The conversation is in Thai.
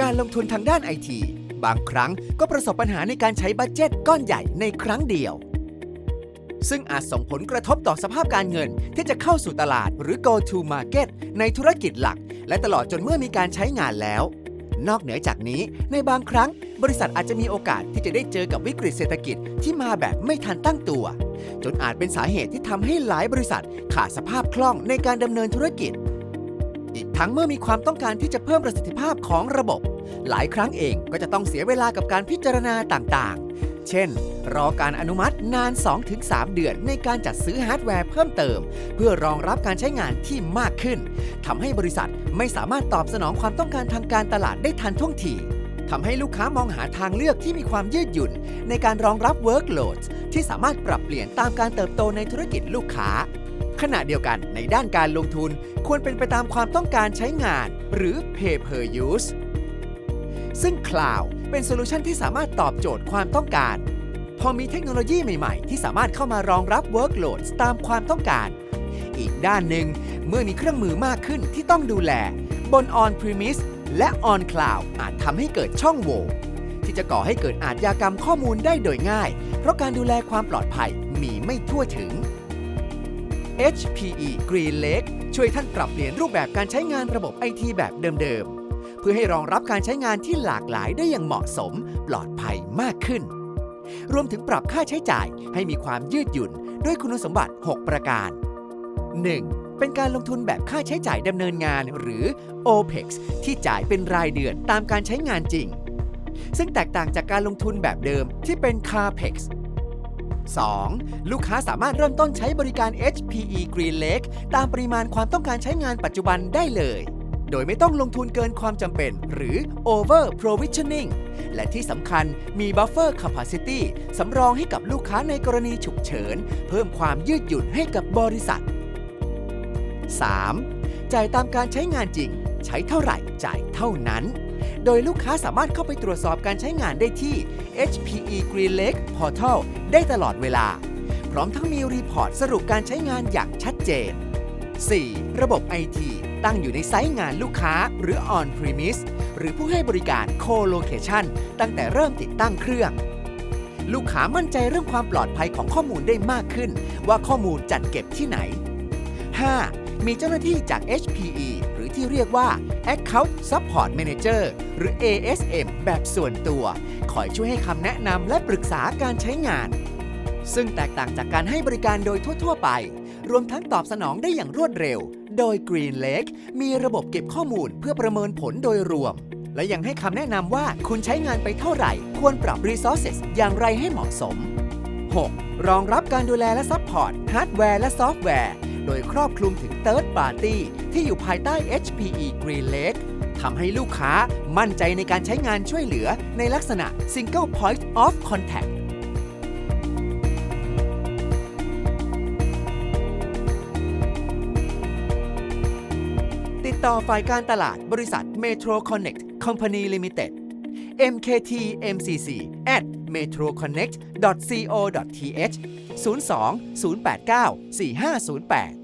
การลงทุนทางด้านไอที บางครั้งก็ประสบปัญหาในการใช้บัตเจ็ตก้อนใหญ่ในครั้งเดียว ซึ่งอาจส่งผลกระทบต่อสภาพการเงินที่จะเข้าสู่ตลาดหรือ go to market ในธุรกิจหลัก และตลอดจนเมื่อมีการใช้งานแล้ว นอกเหนือจากนี้ในบางครั้ง บริษัทอาจจะมีโอกาสที่จะได้เจอกับวิกฤตเศรษฐกิจที่มาแบบไม่ทันตั้งตัว จนอาจเป็นสาเหตุที่ทำให้หลายบริษัทขาดสภาพคล่องในการดำเนินธุรกิจ อีกทั้งเมื่อมีความต้องการที่จะเพิ่มประสิทธิภาพของระบบ หลายครั้งเองก็จะต้องเสียเวลากับการพิจารณาต่างๆ เช่น รอการอนุมัตินาน 2-3 เดือนในการจัดซื้อฮาร์ดแวร์เพิ่มเติม เพื่อรองรับการใช้งานที่มากขึ้นทำให้บริษัทไม่สามารถตอบสนองความต้องการทางการตลาดได้ทันท่วงทีทำให้ลูกค้ามองหาทางเลือกที่มีความยืดหยุ่น ในการรองรับ workloads ที่สามารถปรับเปลี่ยนตามการเติบโตในธุรกิจลูกค้า ขณะเดียวกันในด้านการลงทุนควรเป็นไปตามความต้องการใช้งาน หรือ pay per use ซึ่ง Cloud เป็นโซลูชันที่สามารถตอบโจทย์ความต้องการ พอมีเทคโนโลยีใหม่ๆ ที่สามารถเข้ามารองรับ workload ตามความต้องการ อีกด้านหนึ่งเมื่อมีเครื่องมือมากขึ้นที่ต้องดูแล บน on premise และ on cloud อาจทำให้เกิดช่องโหว่ที่จะก่อให้เกิดอาชญากรรมข้อมูลได้โดยง่าย เพราะการดูแลความปลอดภัยมีไม่ทั่วถึง HPE Green Lake ช่วยท่านปรับเปลี่ยนรูปแบบการใช้งานระบบไอทีแบบเดิมๆ เพื่อให้รองรับการใช้งานที่หลากหลายได้อย่างเหมาะสม ปลอดภัยมากขึ้น รวมถึงปรับค่าใช้จ่ายให้มีความยืดหยุ่น ด้วยคุณสมบัติ 6 ประการ 1. เป็นการลงทุนแบบค่าใช้จ่ายดำเนินงานหรือ OPEX ที่จ่ายเป็นรายเดือนตามการใช้งานจริง ซึ่งแตกต่างจากการลงทุนแบบเดิมที่เป็น CAPEX 2. ลูกค้าสามารถเริ่มต้นใช้บริการ HPE Green Lake ตามปริมาณความต้องการใช้งานปัจจุบันได้เลย โดยไม่ต้องลงทุนเกินความจำเป็น หรือ over provisioning และที่สำคัญมี buffer capacity สำรองให้กับลูกค้าในกรณีฉุกเฉิน เพิ่มความยืดหยุ่นให้กับบริษัท 3. จ่ายตามการใช้งานจริง ใช้เท่าไหร่จ่ายเท่านั้น โดยลูกค้าสามารถเข้าไปตรวจสอบการใช้งานได้ที่ HPE Green Lake Portal ได้ตลอดเวลา พร้อมทั้งมีรีพอร์ตสรุปการใช้งานอย่างชัดเจน 4. ระบบ IT ตั้งอยู่ในไซต์งานลูกค้าหรือ On Premise หรือผู้ให้บริการ Co-location ตั้งแต่เริ่มติดตั้งเครื่อง ลูกค้ามั่นใจเรื่องความปลอดภัยของข้อมูลได้มากขึ้น ว่าข้อมูลจัดเก็บที่ไหน 5. มีเจ้าหน้าที่จาก HPE ที่เรียกว่า Account Support Manager หรือ ASM แบบส่วนตัว คอยช่วยให้คำแนะนำและปรึกษาการใช้งาน ซึ่งแตกต่างจากการให้บริการโดยทั่ว ๆ ไป รวมทั้งตอบสนองได้อย่างรวดเร็ว โดย Green Lake มีระบบเก็บข้อมูลเพื่อประเมินผลโดยรวม และยังให้คำแนะนำว่าคุณใช้งานไปเท่าไหร่ ควรปรับ resources อย่างไรให้เหมาะสม 6. รองรับการดูแลและซัพพอร์ตฮาร์ดแวร์และซอฟต์แวร์ โดยครอบคลุมถึง Third Party ที่อยู่ภายใต้ HPE Green Lake ทำให้ลูกค้ามั่นใจในการใช้งานช่วยเหลือในลักษณะ Single Point of Contact ติดต่อฝ่ายการตลาดบริษัท Metro Connect Company Limited mkt mcc at metroconnect co th 02 089 4508